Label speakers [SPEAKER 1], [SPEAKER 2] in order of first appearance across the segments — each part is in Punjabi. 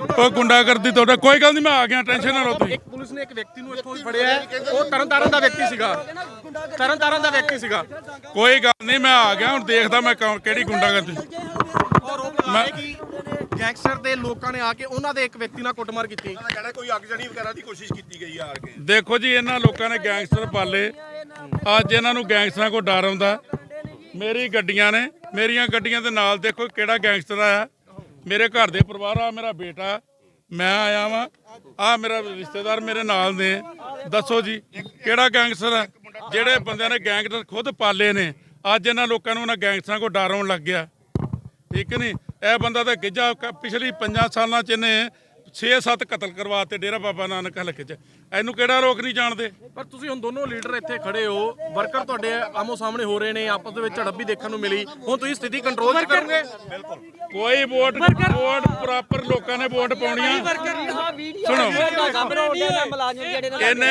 [SPEAKER 1] ਉਹ ਗੁੰਡਾਗਰਦੀ ਤੁਹਾਡਾ ਕੋਈ ਗੱਲ ਨਹੀਂ ਮੈਂ ਆ ਗਿਆ ਟੈਨਸ਼ਨ ਨਾ ਲਓ ਤੁਸੀਂ।
[SPEAKER 2] ਇੱਕ ਪੁਲਿਸ ਨੇ ਇੱਕ ਵਿਅਕਤੀ ਨੂੰ ਇੱਥੋਂ ਫੜਿਆ ਹੈ। ਉਹ ਤਰਨਤਾਰਨ ਦਾ ਵਿਅਕਤੀ ਸੀਗਾ। ਤਰਨਤਾਰਨ ਦਾ ਵਿਅਕਤੀ ਸੀਗਾ।
[SPEAKER 1] ਕੋਈ ਗੱਲ ਨਹੀਂ ਮੈਂ ਆ ਗਿਆ ਹੁਣ ਦੇਖਦਾ ਮੈਂ ਕੌਣ- ਕਿਹੜੀ ਗੁੰਡਾਗਰਦੀ।
[SPEAKER 2] ਔਰ ਉਹ ਮੈਂ ਕਿ ਗੈਂਗਸਟਰ ਦੇ ਲੋਕਾਂ ਨੇ ਆ ਕੇ ਉਹਨਾਂ ਦੇ ਇੱਕ ਵਿਅਕਤੀ ਨਾਲ ਕੁੱਟਮਾਰ ਕੀਤੀ।
[SPEAKER 3] ਕਹਿਣਾ ਕੋਈ ਅਗਜਣੀ ਵਗੈਰਾ ਦੀ ਕੋਸ਼ਿਸ਼ ਕੀਤੀ ਗਈ ਆ ਕੇ।
[SPEAKER 1] ਦੇਖੋ ਜੀ ਇਹਨਾਂ ਲੋਕਾਂ ਨੇ ਗੈਂਗਸਟਰ ਪਾਲੇ। ਅੱਜ ਇਹਨਾਂ ਨੂੰ ਗੈਂਗਸਟਰਾਂ ਕੋ ਡਰ ਆਉਂਦਾ। ਮੇਰੀ ਗੱਡੀਆਂ ਨੇ ਮੇਰੀਆਂ ਗੱਡੀਆਂ ਦੇ ਨਾਲ ਦੇਖੋ ਕਿਹੜਾ ਗੈਂਗਸਟਰ ਆਇਆ। ਮੇਰੇ ਘਰ ਦੇ ਪਰਿਵਾਰ ਆ, ਮੇਰਾ ਬੇਟਾ, ਮੈਂ ਆਇਆ ਵਾਂ। ਆ ਮੇਰਾ ਰਿਸ਼ਤੇਦਾਰ ਮੇਰੇ ਨਾਲ ਨੇ। ਦੱਸੋ ਜੀ, ਕਿਹੜਾ ਗੈਂਗਸਟਰ ਆ? ਜਿਹੜੇ ਬੰਦਿਆਂ ਨੇ ਗੈਂਗਸਟਰ ਖੁਦ ਪਾਲੇ ਨੇ। ਅੱਜ ਇਹਨਾਂ ਲੋਕਾਂ ਨੂੰ ਉਹਨਾਂ ਗੈਂਗਸਟਰਾਂ ਕੋ ਡਰ ਆਉਣ ਲੱਗ ਗਿਆ। ਠੀਕ ਨਹੀਂ? ਇਹ ਬੰਦਾ ਤਾਂ ਗਿੱਜਾ ਪਿਛਲੀ 5 ਸਾਲਾਂ ਚ ਇਹਨੇ 6-7 ਕਤਲ ਕਰਵਾਤੇ ਡੇਰਾ ਬਾਬਾ ਨਾਨਕ ਹਲਕੇ ਚ। ਇਹਨੂੰ ਕਿਹੜਾ ਲੋਕ ਨਹੀਂ ਜਾਣਦੇ?
[SPEAKER 2] ਪਰ ਤੁਸੀਂ ਹੁਣ ਦੋਨੋਂ ਲੀਡਰ ਇੱਥੇ ਖੜੇ ਹੋ। ਵਰਕਰ ਤੁਹਾਡੇ ਆਮੋ ਸਾਹਮਣੇ ਹੋ ਰਹੇ ਨੇ ਆਪਸ ਦੇ ਵਿੱਚ ਝੜਪ ਵੀ ਦੇਖਣ ਨੂੰ ਮਿਲੀ। ਹੁਣ ਤੁਸੀਂ ਸਥਿਤੀ ਕੰਟਰੋਲ ਕਰੋਗੇ?
[SPEAKER 1] ਕੋਈ ਵੋਟ ਵੋਟ ਪ੍ਰੋਪਰ ਲੋਕਾਂ ਨੇ ਵੋਟ ਪਾਉਣੀ ਆ। ਸੁਣੋ। ਇਹਨੇ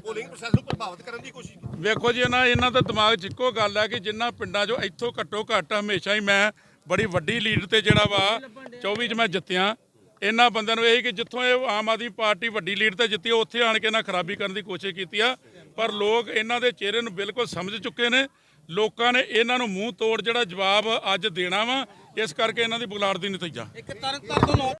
[SPEAKER 3] ਪੋਲਿੰਗ ਪ੍ਰੋਸੈਸ ਨੂੰ ਪ੍ਰਭਾਵਿਤ ਕਰਨ ਦੀ ਕੋਸ਼ਿਸ਼
[SPEAKER 1] ਵੇਖੋ ਜੀ ਇਹਨਾਂ ਇਹਨਾਂ ਦਾ ਦਿਮਾਗ 'ਚ ਇੱਕੋ ਗੱਲ ਹੈ ਕਿ ਜਿੰਨਾ ਪਿੰਡਾਂ 'ਚੋਂ ਇੱਥੋਂ ਘੱਟੋ ਘੱਟ ਹਮੇਸ਼ਾ ਹੀ ਮੈਂ ਬੜੀ ਵੱਡੀ ਲੀਡ ਤੇ ਜਿਹੜਾ ਵਾ 24 'ਚ ਮੈਂ ਜਿੱਤਿਆ। ਇਹਨਾਂ ਬੰਦਿਆਂ ਨੂੰ ਇਹ ਕਿ ਜਿੱਥੋਂ ਇਹ ਆਮ ਆਦਮੀ ਪਾਰਟੀ ਵੱਡੀ ਲੀਡ ਤੇ ਜਿੱਤੀ ਉੱਥੇ ਆਣ ਕੇ ਇਹਨਾਂ ਖਰਾਬੀ ਕਰਨ ਦੀ ਕੋਸ਼ਿਸ਼ ਕੀਤੀ ਆ। ਪਰ ਲੋਕ ਇਹਨਾਂ ਦੇ ਚਿਹਰੇ ਨੂੰ ਬਿਲਕੁਲ ਸਮਝ ਚੁੱਕੇ ਨੇ। ਲੋਕਾਂ ਨੇ ਇਹਨਾਂ ਨੂੰ ਮੂੰਹ ਤੋੜ ਜਿਹੜਾ ਜਵਾਬ ਅੱਜ ਦੇਣਾ ਵਾ ਇਸ ਕਰਕੇ ਇਹਨਾਂ ਦੀ ਬੁਲਾੜ ਦੀ ਨਤੀਜਾ।